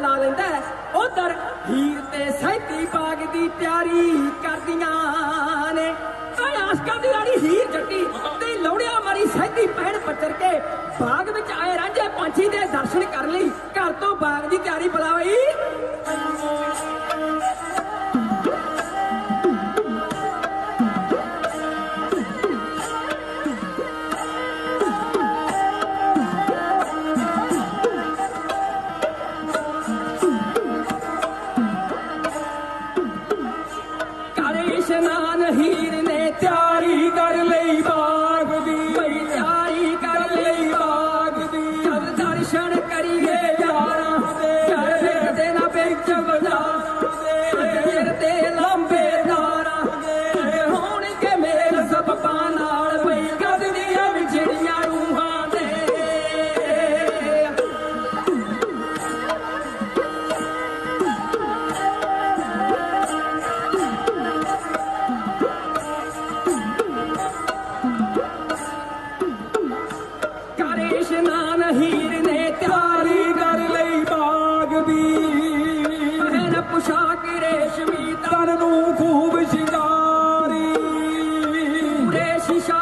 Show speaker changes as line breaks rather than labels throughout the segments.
ਬੁਲਾ ਲੈਂਦਾ ਉਧਰ ਹੀਰ ਤੇ ਸੈਤੀ ਬਾਗ ਦੀ ਤਿਆਰੀ ਕਰਦੀਆਂ ਨੇ। ਆਸ਼ਕਾ ਦੀ ਰਾਣੀ ਹੀਰ ਜੱਟੀ ਤੇ ਲੋੜਿਆ ਮਾਰੀ ਸੈਤੀ ਪੈਣ ਪੱਤਰ ਕੇ ਬਾਗ ਵਿੱਚ ਆਏ ਰਾਂਝੇ ਪੰਛੀ ਦੇ ਦਰਸ਼ਨ ਕਰਨ ਲਈ। ਘਰ ਤੋਂ ਬਾਗ ਦੀ ਤਿਆਰੀ ਬੁਲਾਈ। ਹੀਰ ਨੇ ਤਿਆਰੀ ਕਰ ਲਈ ਬਾਗ ਦੀ। ਫਿਰ ਪੁਸ਼ਾਕ ਰੇਸ਼ਮੀ ਤਨ ਨੂੰ ਖੂਬ ਸ਼ਿੰਗਾਰੀ। ਰੇਸ਼ਿਸ਼ਾ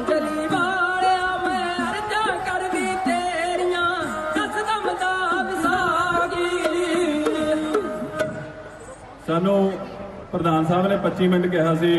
ਬੰਜਲੀ ਵਾਲਿਆ, ਮੈਂ ਅਰਜ਼ਾਂ ਕਰਦੀ ਤੇਰੀਆਂ ਕਸਦਮ ਦਾ ਵਿਸਾਗੀ
ਸਾਨੂੰ ਪ੍ਰਧਾਨ ਸਾਹਿਬ ਨੇ 25 ਮਿੰਟ ਕਿਹਾ ਸੀ